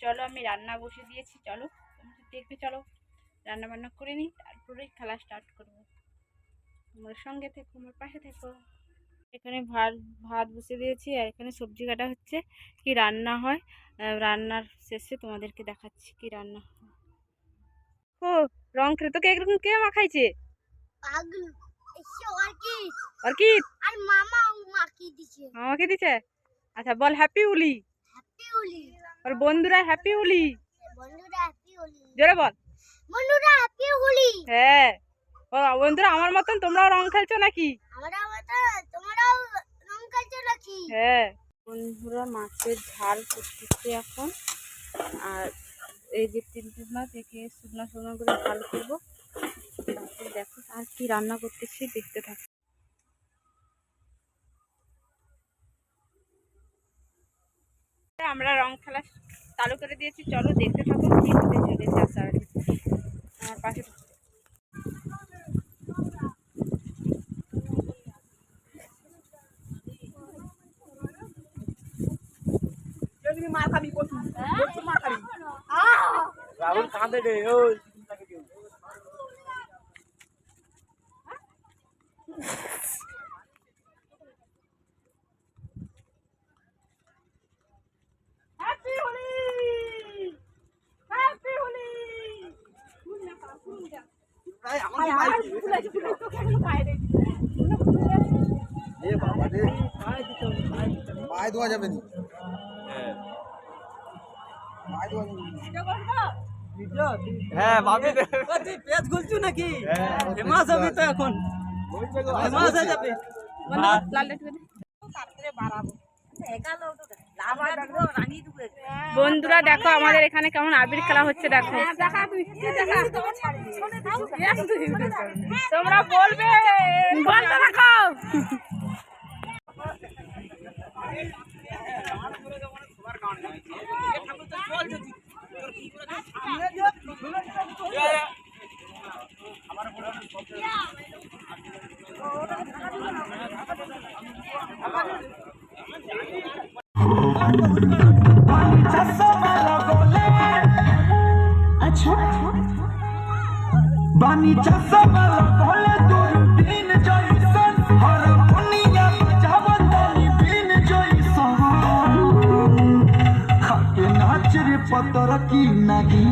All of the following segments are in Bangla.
চলো আমি রান্না বসে দিয়েছি চলো। তোমরা দেখবে চলো। রান্না বান্না করে নিই তারপরে খেলা স্টার্ট করব। তোমার সঙ্গে থেকো আমার পাশে থেকো। এখানে ভাত ভাত বসে দিয়েছি আর এখানে সবজি কাটা হচ্ছে। কি রান্না হয়? রান্নার শেষে তোমাদেরকে দেখাচ্ছি কি রান্না হয়। ও রং তোকে এরকম কে মাখাইছে? অর্কিড। আর মামা মাকি দিছে। আমাকে দিছে? আচ্ছা বল হ্যাপি উলি। হ্যাপি হোলি আর বন্ধুরা হ্যাপি বন্ধুরা হ্যাপি হোলি জোরে বল। বন্ধুরা হ্যাপি হোলি হ্যাঁ। বন্ধুরা আমার মতন তোমরাও রং খেলছো নাকি? আমরা তোমরাও রং কালচার রাখি হ্যাঁ। বন্ধুরা মাছের ঝাল করতেছি এখন। আর এই যে তিনটে মাছ একে শুকনো শুকনো করে ঝাল করব। দেখো আর কি রান্না করতেছি দেখতে থাকো। রং খেলা চালু করে দিয়েছি। চলো দেখতে থাকো কি হতে চলেছে আসার আমার পাশে মার খাবি কাঁদে মার খাবি। রাহুল কাঁদে রে পায়ে ধোয়া যাবে নি পায়ে ধোয়া যাবে নি। হ্যাঁ ভাবি তুই পেজ খুলছু নাকি? হ্যাঁ। ফেমাস হবি তো এখন। ফেমাস হয়ে যাবে। লাল লাইট করে বন্ধুরা দেখো আমাদের এখানে কেমন আবির খেলা হচ্ছে দেখো। তোমরা বলবে দেখো বানি চাষা মালা বলে তোর দিন জয়সন হর দুনিয়া বাজাবন বলি দিন নাচ পতর কি নাগিন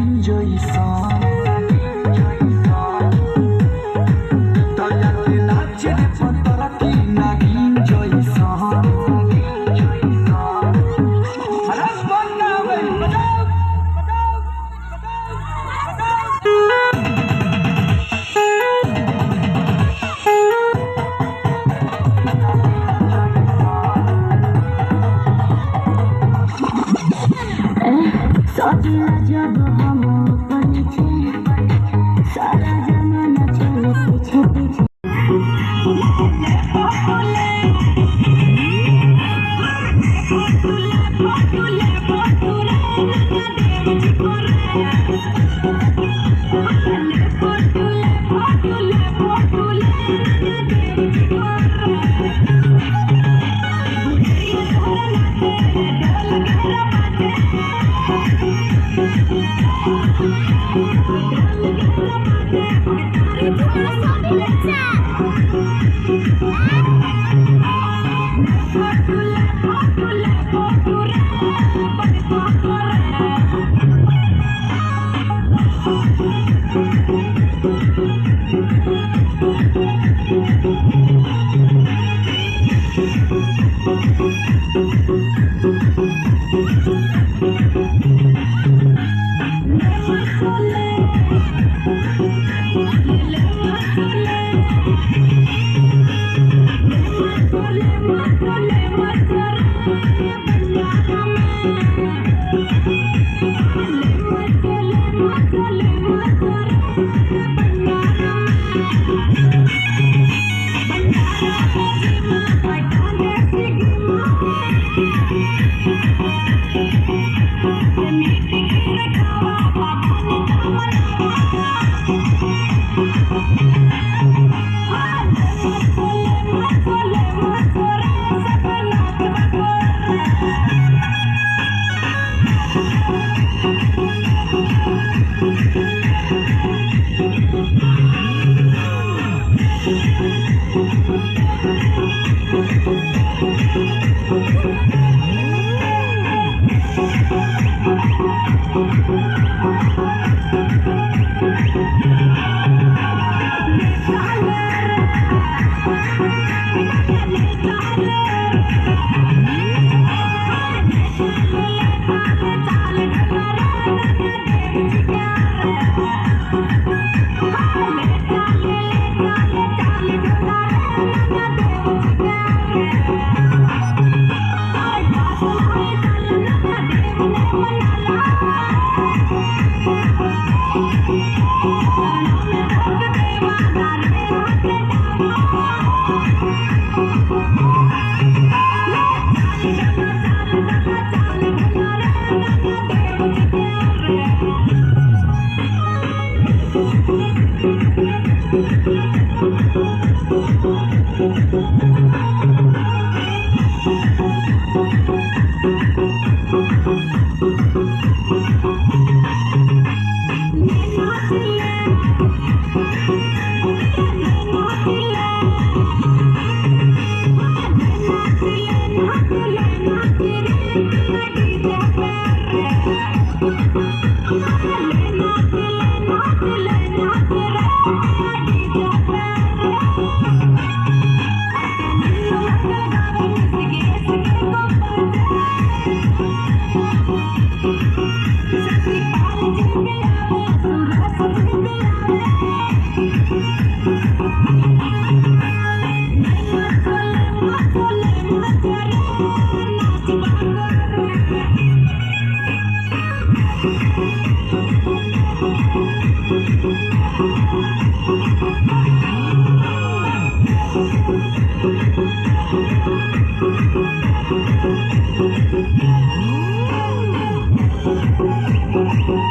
Oh,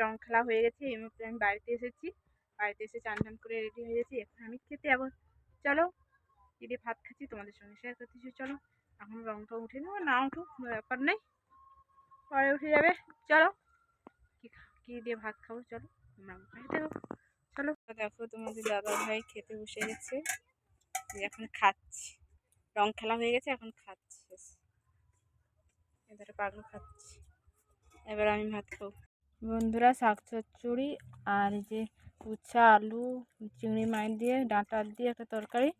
রং খেলা হয়ে গেছে, এই মুহূর্তে আমি বাড়িতে এসেছি। বাড়িতে এসে চান টান করে রেডি হয়ে গেছি, এখন আমি খেতে যাব। চলো দিয়ে ভাত খাচ্ছি, তোমাদের সঙ্গে শেয়ার করতেছি চলো। এখন রংটা উঠে নেব, না উঠুক, কোনো ব্যাপার নেই। পরে উঠে যাবে। চলো, কী দিয়ে ভাত খাব, চলো তোমরা চলো। দেখো, তোমাদের দাদা ভাই খেতে বসে গেছে। এখন খাচ্ছি। রং খেলা হয়ে গেছে, এখন খাচ্ছি। এবারে পাগল খাচ্ছি। এবার আমি ভাত খাব। বন্ধুরা, শাক চচ্চড়ি আর এই যে উচ্ছা আলু, চিংড়ি মাছ দিয়ে ডাঁটা দিয়ে একটা তরকারি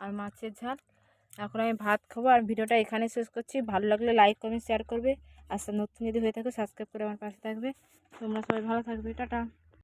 আর মাছের ঝাল। এখন আমি ভাত খাব আর ভিডিওটা এখানে শেষ করছি। ভালো লাগলে লাইক কমেন্ট শেয়ার করবে। আর নতুন যদি হয়ে থাকে সাবস্ক্রাইব করে আমার পাশে থাকবে। তোমরা সবাই ভালো থাকবে। টাটা।